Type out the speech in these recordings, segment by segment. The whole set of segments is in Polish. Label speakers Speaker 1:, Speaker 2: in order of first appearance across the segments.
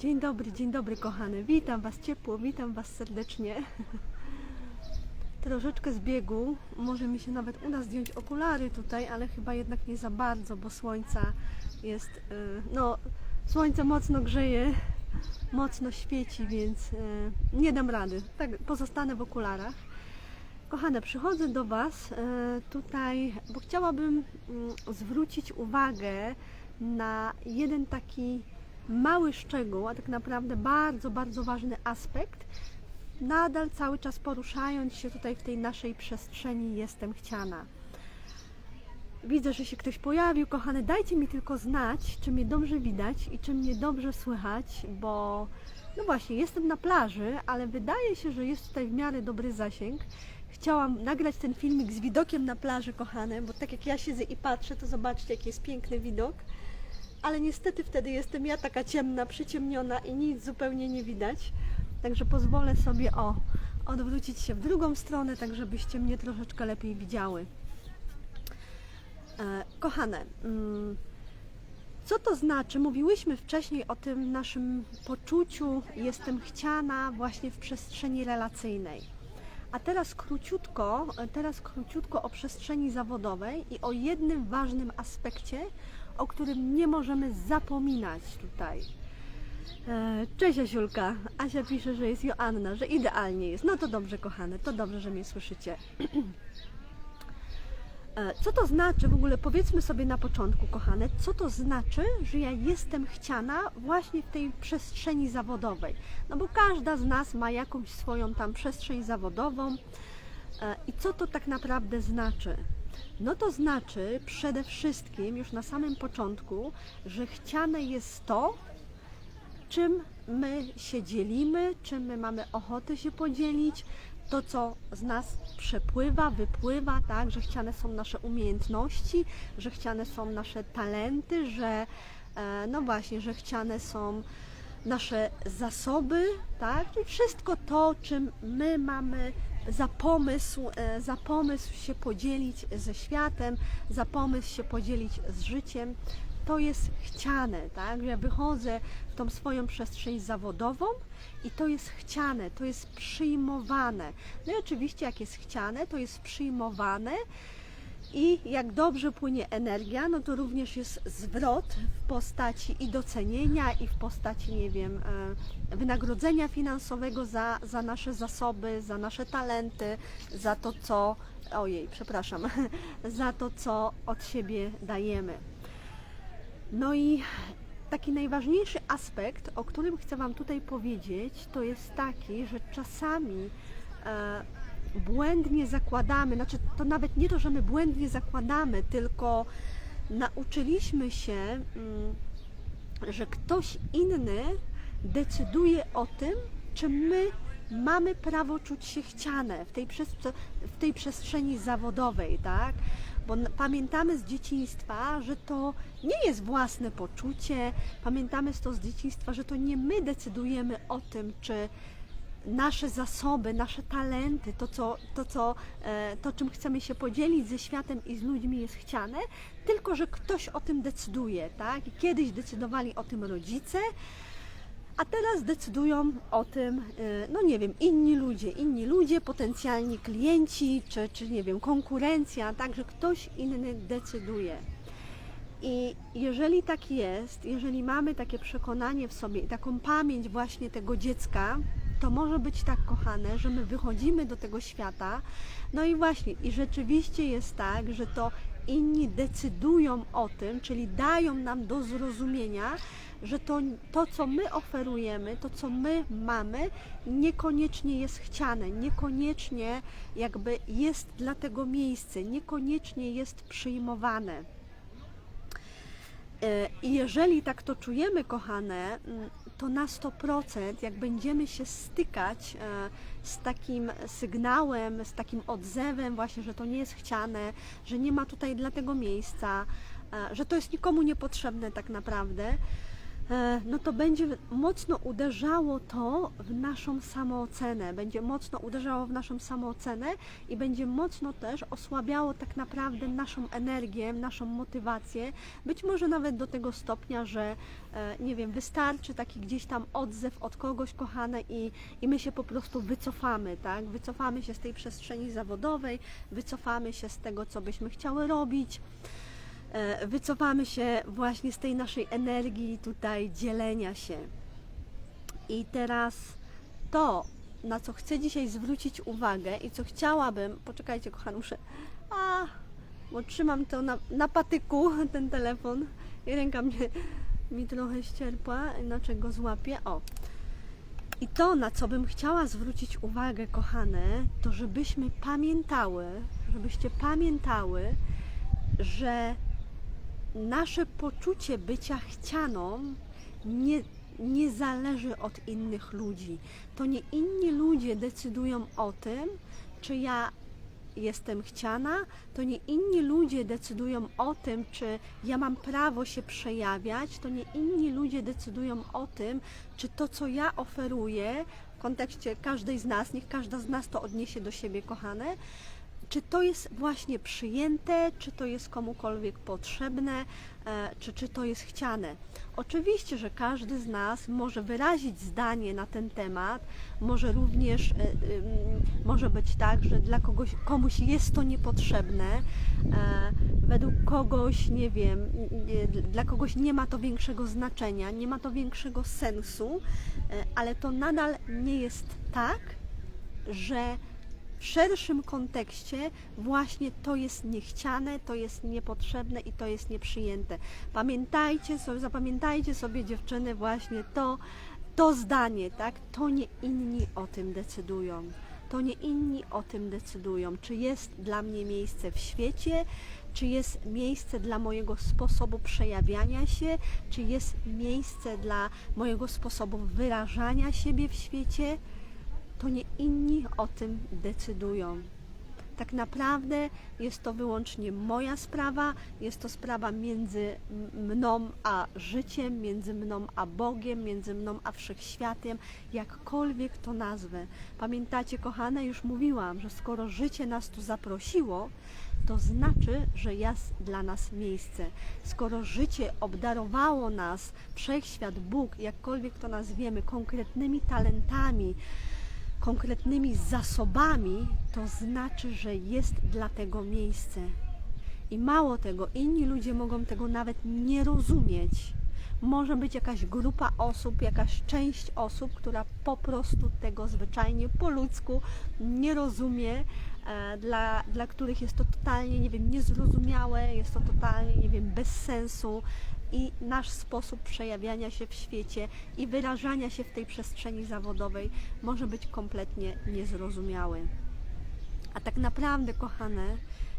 Speaker 1: Dzień dobry, dzień dobry kochane. Witam Was ciepło, witam Was serdecznie. Troszeczkę zbiegu. Może mi się nawet uda zdjąć okulary tutaj, ale chyba jednak nie za bardzo, bo słońca jest, y, no słońce mocno grzeje, mocno świeci, więc y, nie dam rady. Tak, pozostanę w okularach. Kochane, przychodzę do Was e, tutaj, bo chciałabym mm, zwrócić uwagę na jeden taki mały szczegół, a tak naprawdę bardzo, bardzo ważny aspekt. Nadal cały czas poruszając się tutaj w tej naszej przestrzeni jestem chciana. Widzę, że się ktoś pojawił. Kochane, dajcie mi tylko znać, czy mnie dobrze widać i czy mnie dobrze słychać, bo no właśnie, jestem na plaży, ale wydaje się, że jest tutaj w miarę dobry zasięg. Chciałam nagrać ten filmik z widokiem na plaży, kochane, bo tak jak ja siedzę i patrzę, to zobaczcie, jaki jest piękny widok. Ale niestety wtedy jestem ja taka ciemna, przyciemniona i nic zupełnie nie widać. Także pozwolę sobie o odwrócić się w drugą stronę, tak żebyście mnie troszeczkę lepiej widziały. E, kochane, mm, co to znaczy? Mówiłyśmy wcześniej o tym naszym poczuciu jestem chciana właśnie w przestrzeni relacyjnej. A teraz króciutko, teraz króciutko o przestrzeni zawodowej i o jednym ważnym aspekcie, o którym nie możemy zapominać tutaj. E, Cześć Asiulka. Asia pisze, że jest Joanna, że idealnie jest. No to dobrze, kochane, to dobrze, że mnie słyszycie. E, Co to znaczy w ogóle, powiedzmy sobie na początku, kochane, co to znaczy, że ja jestem chciana właśnie w tej przestrzeni zawodowej? No bo każda z nas ma jakąś swoją tam przestrzeń zawodową. E, I co to tak naprawdę znaczy? No to znaczy przede wszystkim, już na samym początku, że chciane jest to, czym my się dzielimy, czym my mamy ochotę się podzielić, to co z nas przepływa, wypływa, tak, że chciane są nasze umiejętności, że chciane są nasze talenty, że e, no właśnie, że chciane są nasze zasoby, tak, czyli wszystko to, czym my mamy za pomysł, e, za pomysł się podzielić ze światem, za pomysł się podzielić z życiem, to jest chciane, tak? Ja wychodzę w tą swoją przestrzeń zawodową i to jest chciane, to jest przyjmowane. No i oczywiście jak jest chciane, to jest przyjmowane i jak dobrze płynie energia, no to również jest zwrot w postaci i docenienia, i w postaci, nie wiem, e, wynagrodzenia finansowego za, za nasze zasoby, za nasze talenty, za to, co, ojej, przepraszam, za to, co od siebie dajemy. No i taki najważniejszy aspekt, o którym chcę Wam tutaj powiedzieć, to jest taki, że czasami e, błędnie zakładamy, znaczy to nawet nie to, że my błędnie zakładamy, tylko nauczyliśmy się, mm, że ktoś inny decyduje o tym, czy my mamy prawo czuć się chciane w tej, w tej przestrzeni zawodowej, tak? Bo pamiętamy z dzieciństwa, że to nie jest własne poczucie, pamiętamy to z dzieciństwa, że to nie my decydujemy o tym, czy nasze zasoby, nasze talenty, to, co, to, co, e, to czym chcemy się podzielić ze światem i z ludźmi jest chciane, tylko że ktoś o tym decyduje, tak? Kiedyś decydowali o tym rodzice, a teraz decydują o tym, y, no nie wiem, inni ludzie, inni ludzie, potencjalni klienci, czy, czy nie wiem, konkurencja, także ktoś inny decyduje. I jeżeli tak jest, jeżeli mamy takie przekonanie w sobie i taką pamięć właśnie tego dziecka, to może być tak kochane, że my wychodzimy do tego świata, no i właśnie, i rzeczywiście jest tak, że to inni decydują o tym, czyli dają nam do zrozumienia, że to, to, co my oferujemy, to, co my mamy, niekoniecznie jest chciane, niekoniecznie jakby jest dla tego miejsce, niekoniecznie jest przyjmowane. E, I jeżeli tak to czujemy, kochane, mm, to na 100%, jak będziemy się stykać e, z takim sygnałem, z takim odzewem, właśnie, że to nie jest chciane, że nie ma tutaj dla tego miejsca, e, że to jest nikomu niepotrzebne tak naprawdę, no to będzie mocno uderzało to w naszą samoocenę, będzie mocno uderzało w naszą samoocenę i będzie mocno też osłabiało tak naprawdę naszą energię, naszą motywację, być może nawet do tego stopnia, że e, nie wiem, wystarczy taki gdzieś tam odzew od kogoś kochane i, i my się po prostu wycofamy, tak? Wycofamy się z tej przestrzeni zawodowej, wycofamy się z tego, co byśmy chciały robić. e, wycofamy się właśnie z tej naszej energii tutaj dzielenia się. I teraz to, na co chcę dzisiaj zwrócić uwagę i co chciałabym, poczekajcie kochani, muszę, a, bo trzymam to na, na patyku, ten telefon i ręka mnie, mi trochę ścierpła, inaczej go złapię, o. I to, na co bym chciała zwrócić uwagę, kochane, to żebyśmy pamiętały, żebyście pamiętały, że nasze poczucie bycia chcianą nie, nie zależy od innych ludzi. To nie inni ludzie decydują o tym, czy ja jestem chciana, to nie inni ludzie decydują o tym, czy ja mam prawo się przejawiać, to nie inni ludzie decydują o tym, czy to, co ja oferuję w kontekście każdej z nas, niech każda z nas to odniesie do siebie, kochane, czy to jest właśnie przyjęte, czy to jest komukolwiek potrzebne, e, czy, czy to jest chciane. Oczywiście, że każdy z nas może wyrazić zdanie na ten temat, może również, e, może być tak, że dla kogoś, komuś jest to niepotrzebne, e, według kogoś, nie wiem, dla kogoś nie ma to większego znaczenia, nie ma to większego sensu, ale to nadal nie jest tak, że w szerszym kontekście właśnie to jest niechciane, to jest niepotrzebne i to jest nieprzyjęte. Pamiętajcie sobie, zapamiętajcie sobie dziewczyny właśnie to, to zdanie, tak? To nie inni o tym decydują. To nie inni o tym decydują, czy jest dla mnie miejsce w świecie, czy jest miejsce dla mojego sposobu przejawiania się, czy jest miejsce dla mojego sposobu wyrażania siebie w świecie to nie inni o tym decydują. Tak naprawdę jest to wyłącznie moja sprawa, jest to sprawa między mną a życiem, między mną a Bogiem, między mną a wszechświatem, jakkolwiek to nazwę. Pamiętacie, kochane, już mówiłam, że skoro życie nas tu zaprosiło, to znaczy, że jest dla nas miejsce. Skoro życie obdarowało nas, wszechświat, Bóg, jakkolwiek to nazwiemy, konkretnymi talentami, konkretnymi zasobami, to znaczy, że jest dla tego miejsce. I mało tego, inni ludzie mogą tego nawet nie rozumieć. Może być jakaś grupa osób, jakaś część osób, która po prostu tego zwyczajnie po ludzku nie rozumie, e, dla, dla których jest to totalnie, nie wiem, niezrozumiałe, jest to totalnie, nie wiem, bez sensu, i nasz sposób przejawiania się w świecie i wyrażania się w tej przestrzeni zawodowej może być kompletnie niezrozumiały. A tak naprawdę, kochane,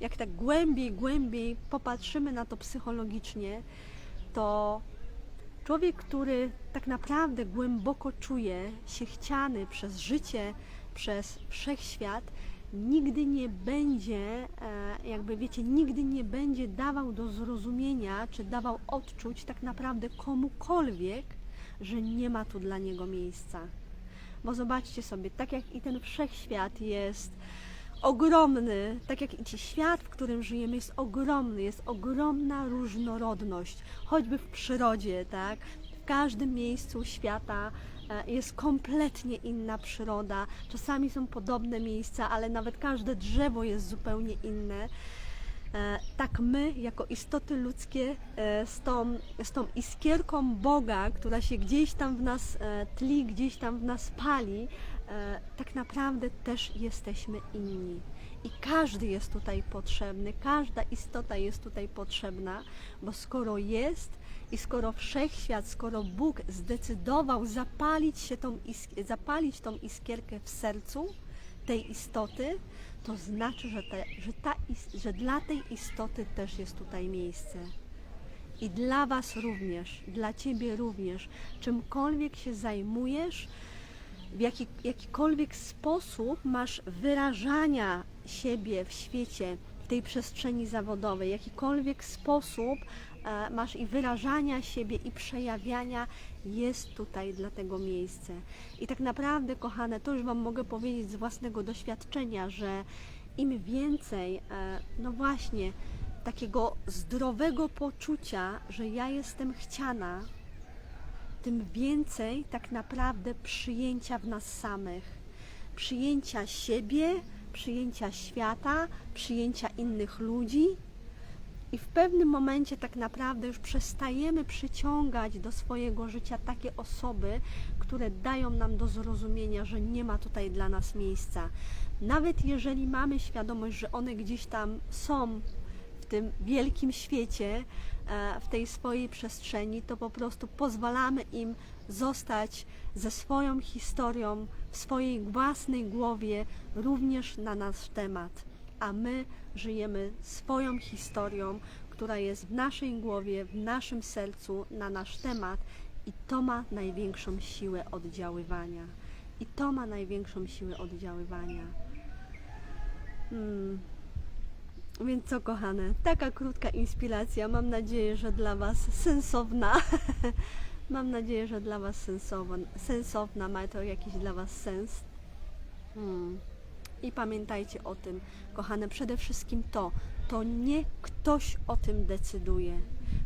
Speaker 1: jak tak głębiej, głębiej popatrzymy na to psychologicznie, to człowiek, który tak naprawdę głęboko czuje się chciany przez życie, przez wszechświat, nigdy nie będzie, e, jakby wiecie, nigdy nie będzie dawał do zrozumienia, czy dawał odczuć tak naprawdę komukolwiek, że nie ma tu dla niego miejsca. Bo zobaczcie sobie, tak jak i ten wszechświat jest ogromny, tak jak i świat, w którym żyjemy, jest ogromny, jest ogromna różnorodność, choćby w przyrodzie, tak? W każdym miejscu świata jest kompletnie inna przyroda. Czasami są podobne miejsca, ale nawet każde drzewo jest zupełnie inne. E, tak my, jako istoty ludzkie, e, z tą, z tą iskierką Boga, która się gdzieś tam w nas tli, gdzieś tam w nas pali, tak naprawdę też jesteśmy inni. I każdy jest tutaj potrzebny, każda istota jest tutaj potrzebna, bo skoro jest, i skoro wszechświat, skoro Bóg zdecydował zapalić, się tą, zapalić tą iskierkę w sercu tej istoty, to znaczy, że, te, że, ta, że dla tej istoty też jest tutaj miejsce. I dla Was również, dla Ciebie również, czymkolwiek się zajmujesz, w jaki, jakikolwiek sposób masz wyrażania siebie w świecie, w tej przestrzeni zawodowej, jakikolwiek sposób e, masz i wyrażania siebie, i przejawiania, jest tutaj dla tego miejsce. I tak naprawdę, kochane, to już Wam mogę powiedzieć z własnego doświadczenia, że im więcej, e, no właśnie, takiego zdrowego poczucia, że ja jestem chciana, tym więcej tak naprawdę przyjęcia w nas samych. Przyjęcia siebie, przyjęcia świata, przyjęcia innych ludzi. I w pewnym momencie tak naprawdę już przestajemy przyciągać do swojego życia takie osoby, które dają nam do zrozumienia, że nie ma tutaj dla nas miejsca. Nawet jeżeli mamy świadomość, że one gdzieś tam są tym wielkim świecie, e, w tej swojej przestrzeni, to po prostu pozwalamy im zostać ze swoją historią w swojej własnej głowie również na nasz temat. A my żyjemy swoją historią, która jest w naszej głowie, w naszym sercu, na nasz temat i to ma największą siłę oddziaływania. I to ma największą siłę oddziaływania. Hmm. Więc co, kochane, taka krótka inspiracja. Mam nadzieję, że dla Was sensowna. Mam nadzieję, że dla Was sensowna, sensowna ma to jakiś dla Was sens. Hmm. I pamiętajcie o tym, kochane, przede wszystkim to, to nie ktoś o tym decyduje.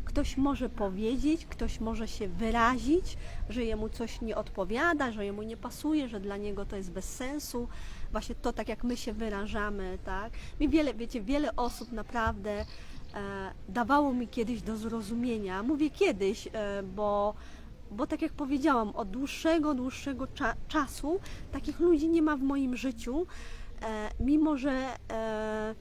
Speaker 1: Ktoś może powiedzieć, ktoś może się wyrazić, że jemu coś nie odpowiada, że jemu nie pasuje, że dla niego to jest bez sensu. Właśnie to, tak jak my się wyrażamy, tak? Mi wiele, wiecie, wiele osób naprawdę e, dawało mi kiedyś do zrozumienia. Mówię kiedyś, e, bo bo tak jak powiedziałam, od dłuższego, dłuższego cza czasu takich ludzi nie ma w moim życiu, e, mimo że e,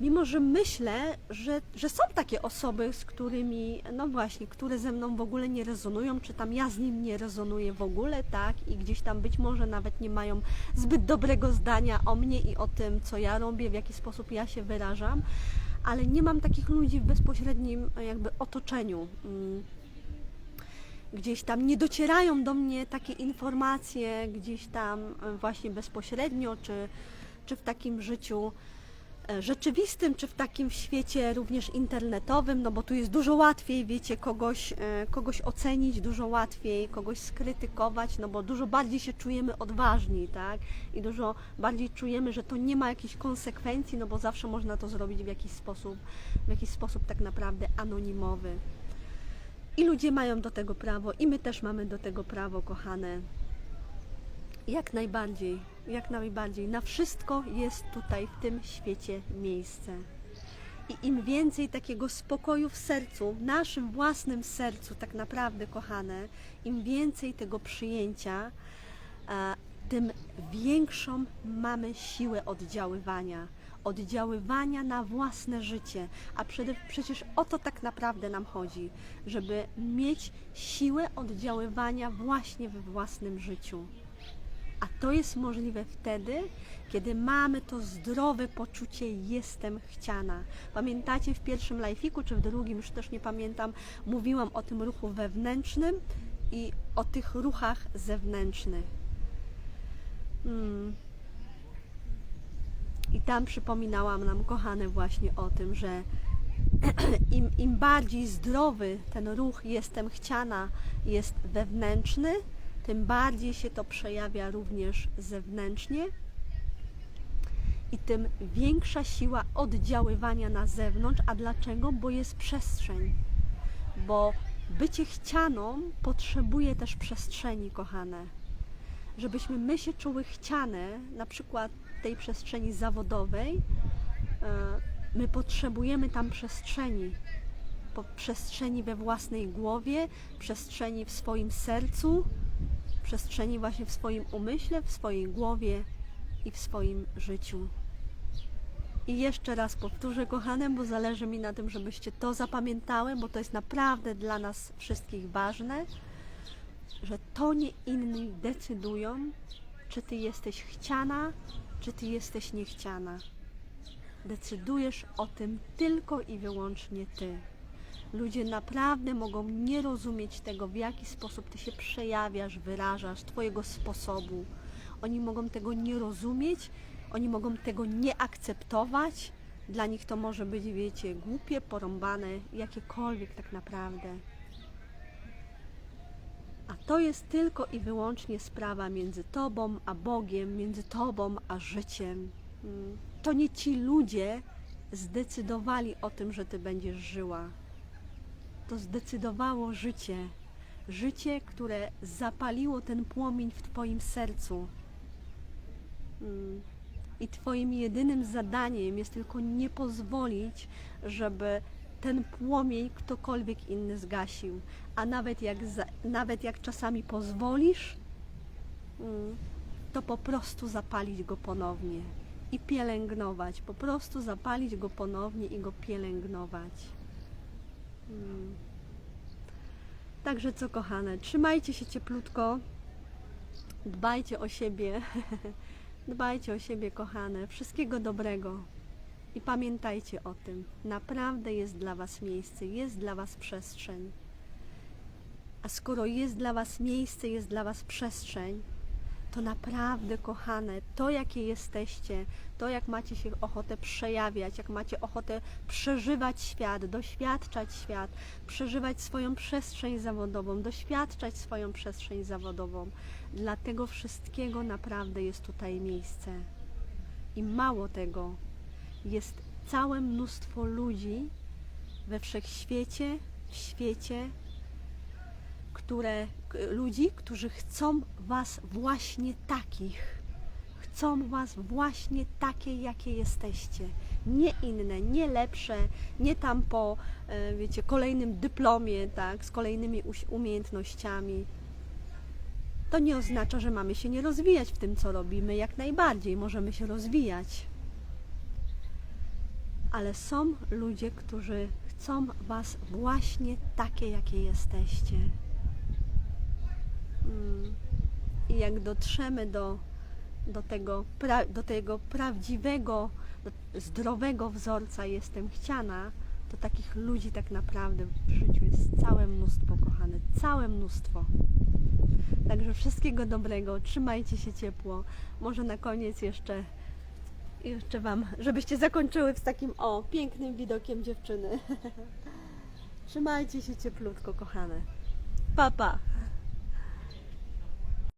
Speaker 1: mimo że myślę, że, że są takie osoby, z którymi, no właśnie, które ze mną w ogóle nie rezonują, czy tam ja z nim nie rezonuję w ogóle, tak, i gdzieś tam być może nawet nie mają zbyt dobrego zdania o mnie i o tym, co ja robię, w jaki sposób ja się wyrażam, ale nie mam takich ludzi w bezpośrednim jakby otoczeniu. Mm. Gdzieś tam nie docierają do mnie takie informacje, gdzieś tam właśnie bezpośrednio, czy, czy w takim życiu e, rzeczywistym, czy w takim świecie również internetowym, no bo tu jest dużo łatwiej, wiecie, kogoś, e, kogoś ocenić, dużo łatwiej kogoś skrytykować, no bo dużo bardziej się czujemy odważni, tak? I dużo bardziej czujemy, że to nie ma jakichś konsekwencji, no bo zawsze można to zrobić w jakiś sposób, w jakiś sposób tak naprawdę anonimowy. I ludzie mają do tego prawo, i my też mamy do tego prawo, kochane. Jak najbardziej, jak najbardziej. Na wszystko jest tutaj w tym świecie miejsce. I im więcej takiego spokoju w sercu, w naszym własnym sercu, tak naprawdę, kochane, im więcej tego przyjęcia, tym większą mamy siłę oddziaływania oddziaływania na własne życie. A przecież o to tak naprawdę nam chodzi, żeby mieć siłę oddziaływania właśnie we własnym życiu. A to jest możliwe wtedy, kiedy mamy to zdrowe poczucie jestem chciana. Pamiętacie w pierwszym lajfiku, czy w drugim, już też nie pamiętam, mówiłam o tym ruchu wewnętrznym i o tych ruchach zewnętrznych. Hmm. I tam przypominałam nam, kochane, właśnie o tym, że im, im bardziej zdrowy ten ruch jestem chciana jest wewnętrzny, tym bardziej się to przejawia również zewnętrznie i tym większa siła oddziaływania na zewnątrz. A dlaczego? Bo jest przestrzeń. Bo bycie chcianą potrzebuje też przestrzeni, kochane. Żebyśmy my się czuły chciane, na przykład tej przestrzeni zawodowej, e, my potrzebujemy tam przestrzeni. Po przestrzeni we własnej głowie, przestrzeni w swoim sercu, przestrzeni właśnie w swoim umyśle, w swojej głowie i w swoim życiu. I jeszcze raz powtórzę, kochane, bo zależy mi na tym, żebyście to zapamiętały, bo to jest naprawdę dla nas wszystkich ważne, że to nie inni decydują, czy ty jesteś chciana, czy ty jesteś niechciana. Decydujesz o tym tylko i wyłącznie ty. Ludzie naprawdę mogą nie rozumieć tego, w jaki sposób ty się przejawiasz, wyrażasz, twojego sposobu. Oni mogą tego nie rozumieć, oni mogą tego nie akceptować, Dla nich to może być, wiecie, głupie, porąbane, jakiekolwiek tak naprawdę. A to jest tylko i wyłącznie sprawa między Tobą a Bogiem, między Tobą a życiem. Mm. To nie ci ludzie zdecydowali o tym, że Ty będziesz żyła. To zdecydowało życie. Życie, które zapaliło ten płomień w Twoim sercu. Mm. I Twoim jedynym zadaniem jest tylko nie pozwolić, żeby ten płomień ktokolwiek inny zgasił. A nawet jak, nawet jak czasami pozwolisz, mm, to po prostu zapalić go ponownie i pielęgnować. Po prostu zapalić go ponownie i go pielęgnować. Mm. Także co kochane, trzymajcie się cieplutko, dbajcie o siebie, dbajcie o siebie kochane, wszystkiego dobrego. I pamiętajcie o tym, naprawdę jest dla Was miejsce, jest dla Was przestrzeń. A skoro jest dla Was miejsce, jest dla Was przestrzeń, to naprawdę, kochane, to jakie jesteście, to jak macie się ochotę przejawiać, jak macie ochotę przeżywać świat, doświadczać świat, przeżywać swoją przestrzeń zawodową, doświadczać swoją przestrzeń zawodową. Dla tego wszystkiego naprawdę jest tutaj miejsce. I mało tego, jest całe mnóstwo ludzi we wszechświecie, w świecie, które, ludzi, którzy chcą Was właśnie takich. Chcą Was właśnie takie, jakie jesteście. Nie inne, nie lepsze, nie tam po, e, wiecie, kolejnym dyplomie, tak, z kolejnymi umiejętnościami. To nie oznacza, że mamy się nie rozwijać w tym, co robimy. Jak najbardziej możemy się rozwijać ale są ludzie, którzy chcą Was właśnie takie, jakie jesteście. Mm. I jak dotrzemy do, do, tego, pra, do tego prawdziwego, zdrowego wzorca jestem chciana, to takich ludzi tak naprawdę w życiu jest całe mnóstwo, kochane, całe mnóstwo. Także wszystkiego dobrego, trzymajcie się ciepło. Może na koniec jeszcze jeszcze Wam, żebyście zakończyły z takim o pięknym widokiem dziewczyny. Trzymajcie się cieplutko, kochane. Pa, pa.